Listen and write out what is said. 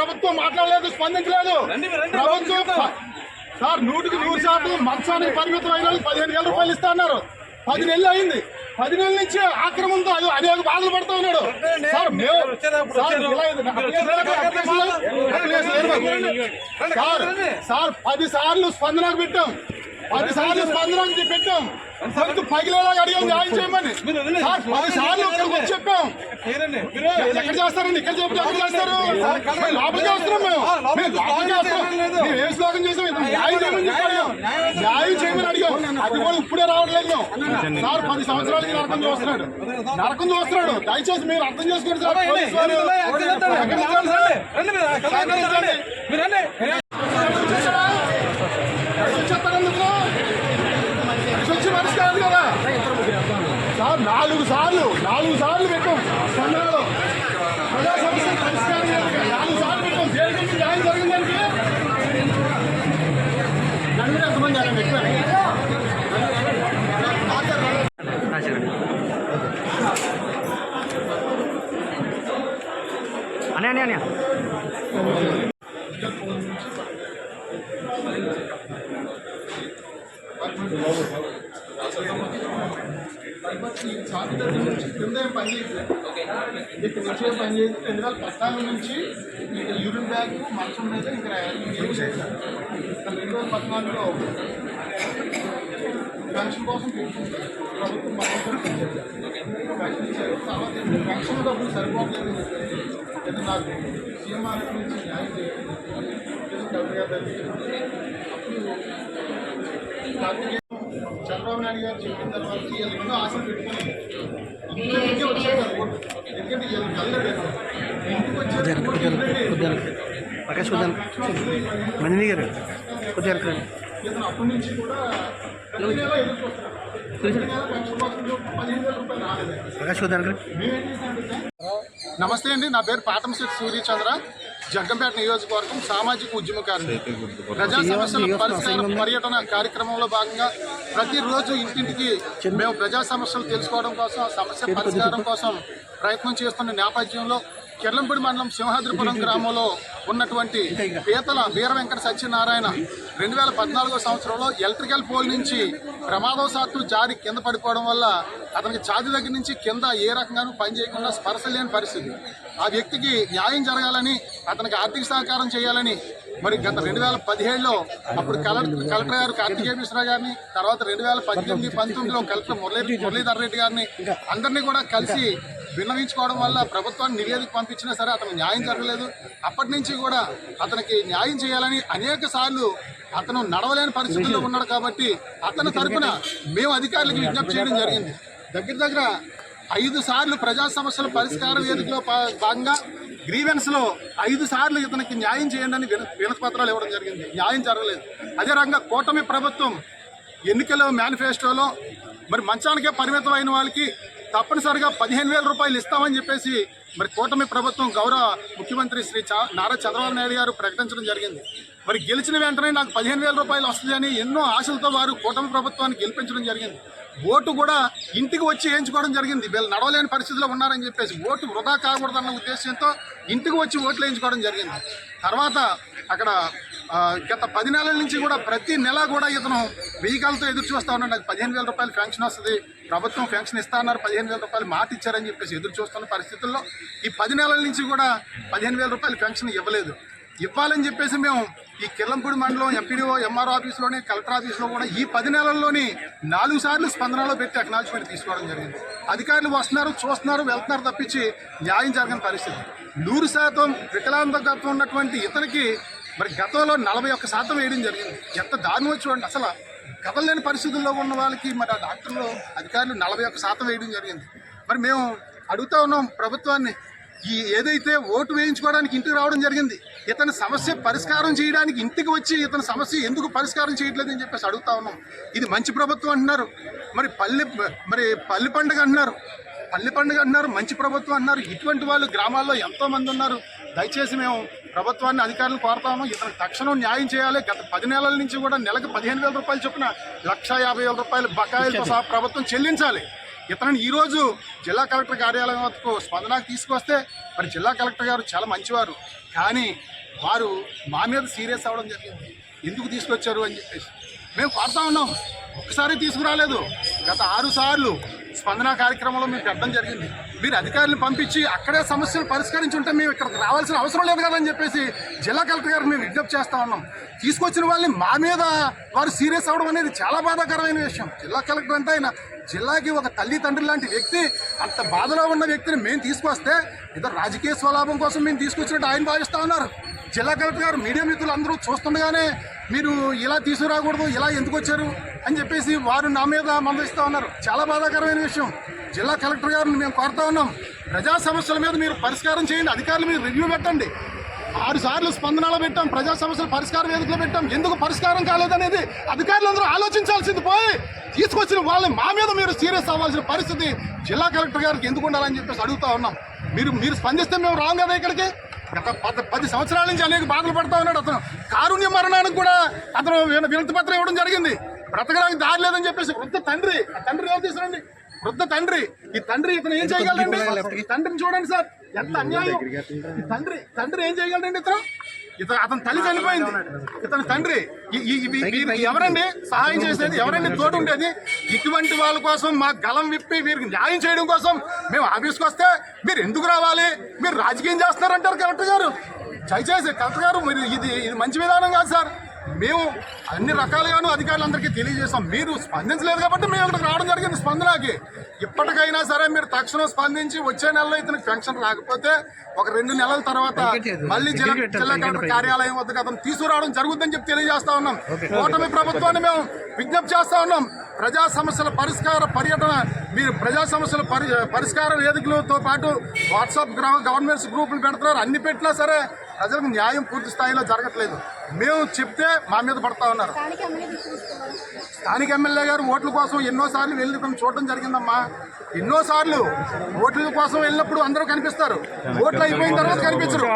ప్రభుత్వం మాట్లాడలేదు స్పందించలేదు. ప్రభుత్వం సార్ నూటికి నూరు శాతం మంచానికి పరిమితం అయిన వాళ్ళు పదిహేను వేల రూపాయలు ఇస్తా అన్నారు. పది నెలలు అయింది. పది నెలల నుంచి ఆక్రమంతో అది అనేక బాధలు పడుతూ ఉన్నాడు. సార్ మేము సార్ సార్ పది సార్లు స్పందనకు పెట్టాం. పది సార్లు స్పందనకు పెట్టాం గొంతు పగిలేలాగా అడిగాం న్యాయం చేయమని. సార్ పది సార్లు చెప్పాం. ఎక్కడ చేస్తారండి? ఇక్కడ చెప్పి ఎక్కడ చేస్తారు? లోపలికి వస్తున్నాం మేము మేము లోపలికి వస్తున్నాం మేము ఏం శ్లోకం చేసాం? న్యాయం చేయమని చెప్పి అడిగాం. న్యాయం చేయమని అడిగాం అది కూడా ఇప్పుడే రావట్లేదు. సార్ పది సంవత్సరాలకి నరకం చూస్తున్నాడు. నరకం చూస్తున్నాడు. దయచేసి మీరు అర్థం చేసుకోండి సార్. నాలుగు సార్లు నాలుగు సార్లు పెట్టాం. స్పందనలో ప్రజా సమస్యలు పరిష్కారం చేయాలి. నాలుగు సార్లు పెట్టాం. న్యాయం ఎంతమంది అలా ఎక్కువ అనే అనే అనే. కింద ఏం పని చేయట్లేదు ఇక్కడ నుంచి ఏం పని చేయదు రెండు వేల పద్నాలుగు నుంచి ఇంకా యూరిన్ బ్యాగ్ మంచం మీద ఇంకా ఏం చేయలేదు ఇంకా రెండు వేల పద్నాలుగులో పెన్షన్ కోసం పెట్టుకుంటారు ప్రభుత్వం బలవంతం చేశారు. పెన్షన్ ఇచ్చారు తర్వాత ఏంటి? పెన్షన్ డబ్బులు సరిపోవట్లేదు ఇది నాకు సీఎంఆర్ నుంచి న్యాయం చేయాలి ఇది కలెక్టర్ గారి దగ్గరికి అప్పుడు కార్తీకేయ చంద్రబాబు నాయుడు గారు చెప్పిన తర్వాత వీళ్ళు ఎన్నో ఆశలు పెట్టుకుని వచ్చారు. ఎందుకంటే వీళ్ళు ఇంటికి వచ్చారు. ప్రకాష్ ఉద్యాన్ మందిని గారు కొద్దిగా. ఇతను అప్పటి నుంచి కూడా ప్రతి నెల ప్రకాష్ నమస్తే అండి నా పేరు పాటంశెట్టి సూర్యచంద్ర. జగ్గంపేట నియోజకవర్గం సామాజిక ఉద్యమకారుడు ప్రజా సమస్యల పరిష్కార పర్యటన కార్యక్రమంలో భాగంగా ప్రతిరోజు ఇంటింటికి మేము ప్రజా సమస్యలు తెలుసుకోవడం కోసం ఆ సమస్య పరిష్కారం కోసం ప్రయత్నం చేస్తున్న నేపథ్యంలో కిర్లంపూడి మండలం సింహాద్రిపురం గ్రామంలో ఉన్నటువంటి పీతల వీర వెంకట సత్యనారాయణ రెండు వేల పద్నాలుగో సంవత్సరంలో ఎలక్ట్రికల్ పోల్ నుంచి ప్రమాదవశాత్తు జారి కింద పడిపోవడం వల్ల అతనికి ఛాతి దగ్గర నుంచి కింద ఏ రకంగానూ పని చేయకుండా స్పర్శ లేని పరిస్థితి. ఆ వ్యక్తికి న్యాయం జరగాలని అతనికి ఆర్థిక సహకారం చేయాలని మరి గత రెండు వేల పదిహేడులో అప్పుడు కలెక్టర్ కలెక్టర్ గారు కార్తికేయ మిశ్రా గారిని తర్వాత రెండు వేల పద్దెనిమిది పంతొమ్మిదిలో కలెక్టర్ మురళీ మురళీధర్ రెడ్డి గారిని అందరినీ కూడా కలిసి విన్నవించుకోవడం వల్ల ప్రభుత్వాన్ని నివేదిక పంపించినా సరే అతను న్యాయం జరగలేదు. అప్పటి నుంచి కూడా అతనికి న్యాయం చేయాలని అనేక సార్లు అతను నడవలేని పరిస్థితుల్లో ఉన్నాడు కాబట్టి అతని తరఫున మేము అధికారులకు విజ్ఞప్తి చేయడం జరిగింది. దగ్గర దగ్గర ఐదు సార్లు ప్రజా సమస్యల పరిష్కార వేదికలో భాగంగా గ్రీవెన్స్లో ఐదు సార్లు ఇతనికి న్యాయం చేయండి అని వినతి పత్రాలు ఇవ్వడం జరిగింది. న్యాయం జరగలేదు. అదే రకంగా కూటమి ప్రభుత్వం ఎన్నికల మేనిఫెస్టోలో మరి మంచానికే పరిమితం అయిన వాళ్ళకి తప్పనిసరిగా పదిహేను వేల రూపాయలు ఇస్తామని చెప్పేసి మరి కూటమి ప్రభుత్వం గౌరవ ముఖ్యమంత్రి శ్రీ నారా చంద్రబాబు నాయుడు గారు ప్రకటించడం జరిగింది. మరి గెలిచిన వెంటనే నాకు పదిహేను వేల రూపాయలు వస్తుందని ఎన్నో ఆశలతో వారు కూటమి ప్రభుత్వాన్ని గెలిపించడం జరిగింది. ఓటు కూడా ఇంటికి వచ్చి వేయించుకోవడం జరిగింది. వీళ్ళు నడవలేని పరిస్థితిలో ఉన్నారని చెప్పేసి ఓటు వృధా కాకూడదన్న ఉద్దేశంతో ఇంటికి వచ్చి ఓట్లు వేయించుకోవడం జరిగింది. తర్వాత అక్కడ గత పది నెలల నుంచి కూడా ప్రతి నెల కూడా ఇతను వెహికల్తో ఎదురు చూస్తూ ఉన్నాడు. నాకు పదిహేను వేల రూపాయలు పెన్షన్ వస్తుంది ప్రభుత్వం పెన్షన్ ఇస్తా అన్నారు పదిహేను వేల రూపాయలు మాట ఇచ్చారని చెప్పేసి ఎదురు చూస్తున్న పరిస్థితుల్లో ఈ పది నెలల నుంచి కూడా పదిహేను వేల రూపాయలు పెన్షన్ ఇవ్వలేదు. ఇవ్వాలని చెప్పేసి మేము ఈ కిల్లంపూడి మండలం ఎంపీడీఓ ఎంఆర్ఓ ఆఫీస్లోని కలెక్టర్ ఆఫీస్లో కూడా ఈ పది నెలల్లోని నాలుగు సార్లు స్పందనలో పెట్టి అక్నాలజ్మెంట్ తీసుకోవడం జరిగింది. అధికారులు వస్తున్నారు చూస్తున్నారు వెళ్తున్నారు తప్పించి న్యాయం జరగని పరిస్థితి. నూరు శాతం వికలాంగత్వం ఉన్నటువంటి ఇతనికి మరి గతంలో నలభై ఒక్క శాతం వేయడం జరిగింది. ఎంత దారుణం చూడండి. అసలు కదలలేని పరిస్థితుల్లో ఉన్న వాళ్ళకి మరి ఆ డాక్టర్లు అధికారులు నలభై ఒక్క శాతం వేయడం జరిగింది. మరి మేము అడుగుతా ఉన్నాం ప్రభుత్వాన్ని ఈ ఏదైతే ఓటు వేయించుకోవడానికి ఇంటికి రావడం జరిగింది ఇతని సమస్య పరిష్కారం చేయడానికి ఇంటికి వచ్చి ఇతని సమస్య ఎందుకు పరిష్కారం చేయట్లేదని చెప్పేసి అడుగుతా ఉన్నాం. ఇది మంచి ప్రభుత్వం అంటున్నారు. మరి పల్లె మరి పల్లె పండుగ అంటున్నారు. పల్లె పండుగ అంటున్నారు మంచి ప్రభుత్వం అంటున్నారు. ఇటువంటి వాళ్ళు గ్రామాల్లో ఎంతో మంది ఉన్నారు. దయచేసి మేము ప్రభుత్వాన్ని అధికారులు కోరుతాము ఇతనికి తక్షణం న్యాయం చేయాలి. గత పది నెలల నుంచి కూడా నెలకు పదిహేను వేల రూపాయలు చొప్పున లక్ష యాభై వేల రూపాయలు బకాయిలతో సహా ప్రభుత్వం చెల్లించాలి. ఇతను ఈరోజు జిల్లా కలెక్టర్ కార్యాలయం వద్దకు స్పందనకు తీసుకొస్తే మరి జిల్లా కలెక్టర్ గారు చాలా మంచివారు. కానీ వారు మా మీద సీరియస్ అవ్వడం జరిగింది. ఎందుకు తీసుకొచ్చారు అని చెప్పేసి. మేము కోరుతా ఉన్నాం. ఒకసారి తీసుకురాలేదు. గత ఆరు సార్లు స్పందన కార్యక్రమంలో మేము పెట్టడం జరిగింది. మీరు అధికారులను పంపించి అక్కడే సమస్యలు పరిష్కరించుంటే మేము ఇక్కడికి రావాల్సిన అవసరం లేదు కదా అని చెప్పేసి జిల్లా కలెక్టర్ గారు మేము విజ్ఞప్తి చేస్తా ఉన్నాం. తీసుకొచ్చిన వాళ్ళని మా మీద వారు సీరియస్ అవ్వడం అనేది చాలా బాధాకరమైన విషయం. జిల్లా కలెక్టర్ అంటే ఆయన జిల్లాకి ఒక తల్లి తండ్రి లాంటి వ్యక్తి అంత బాధలో ఉన్న వ్యక్తిని మేము తీసుకొస్తే ఏదో రాజకీయ స్వలాభం కోసం మేము తీసుకొచ్చినట్టు ఆయన భావిస్తూ ఉన్నారు. జిల్లా కలెక్టర్ గారు మీడియా మిత్రులు అందరూ చూస్తుండగానే మీరు ఇలా తీసుకురాకూడదు ఇలా ఎందుకు వచ్చారు అని చెప్పేసి వారు నా మీద మందలిస్తూ ఉన్నారు. చాలా బాధాకరమైన విషయం. జిల్లా కలెక్టర్ గారిని మేము కోరుతా ఉన్నాం. ప్రజా సమస్యల మీద మీరు పరిష్కారం చేయండి. అధికారులు మీరు రివ్యూ పెట్టండి. ఆరు సార్లు స్పందనలో పెట్టాం. ప్రజా సమస్యల పరిష్కార వేదికలో పెట్టాం. ఎందుకు పరిష్కారం కాలేదనేది అధికారులందరూ ఆలోచించాల్సింది పోయి తీసుకొచ్చిన వాళ్ళని మా మీద మీరు సీరియస్ అవ్వాల్సిన పరిస్థితి జిల్లా కలెక్టర్ గారికి ఎందుకు ఉండాలని చెప్పేసి అడుగుతా ఉన్నాం. మీరు మీరు స్పందిస్తే మేము రాం కదా ఇక్కడికి? గత పది పది సంవత్సరాల నుంచి అనేక బాధలు పడతా ఉన్నాడు అతను. కారుణ్య మరణానికి కూడా అతను వినతి పత్రం ఇవ్వడం జరిగింది. బ్రతకడానికి దారి లేదని చెప్పేసి వృద్ధ తండ్రి ఆ తండ్రి ఎవరు తీసుకురండి? వృద్ధ తండ్రి. ఈ తండ్రి ఇతను ఏం చేయగలడండి? ఈ తండ్రిని చూడండి సార్. ఎంత అన్యాయం. ఈ తండ్రి తండ్రి ఏం చేయగలడండి ఇతను? ఇతను అతని తల్లి చనిపోయింది. ఇతని తండ్రి ఎవరండి? సహాయం చేసేది ఎవరండి? తోడు ఉండేది. ఇటువంటి వాళ్ళ కోసం మా గలం విప్పి వీరికి న్యాయం చేయడం కోసం మేము ఆఫీస్కి వస్తే మీరు ఎందుకు రావాలి? మీరు రాజకీయం చేస్తున్నారంటారు కలెక్టర్ గారు. దయచేసి కలెక్టర్ గారు మీరు ఇది ఇది మంచి విధానం కాదు సార్. మేము అన్ని రకాలుగాను అధికారులందరికీ తెలియజేస్తాం. మీరు స్పందించలేదు కాబట్టి మేము ఇక్కడికి రావడం జరిగింది స్పందనకి. ఇప్పటికైనా సరే మీరు తక్షణం స్పందించి వచ్చే నెలలో ఇతనికి పెన్షన్ రాకపోతే ఒక రెండు నెలల తర్వాత మళ్ళీ జిల్లా జిల్లా కలెక్టర్ కార్యాలయం వద్దకు అతను తీసుకురావడం జరుగుతుందని చెప్పి తెలియజేస్తా ఉన్నాం. కూటమి ప్రభుత్వాన్ని మేము విజ్ఞప్తి చేస్తా ఉన్నాం. ప్రజా సమస్యల పరిష్కార పర్యటన మీరు ప్రజా సమస్యల పరి పరిష్కార వేదికలతో పాటు వాట్సాప్ గవర్నమెంట్స్ గ్రూపులు పెడుతున్నారు. అన్ని పెట్టినా సరే ప్రజలకు న్యాయం పూర్తి స్థాయిలో జరగట్లేదు. మేము చెప్తే మా మీద పడతా ఉన్నారు. స్థానిక ఎమ్మెల్యే గారు ఓట్ల కోసం ఎన్నోసార్లు వెళ్ళి మేము చూడడం జరిగిందమ్మా. ఎన్నోసార్లు ఓట్ల కోసం వెళ్ళినప్పుడు అందరూ కనిపిస్తారు. ఓట్లు అయిపోయిన తర్వాత కనిపించరు.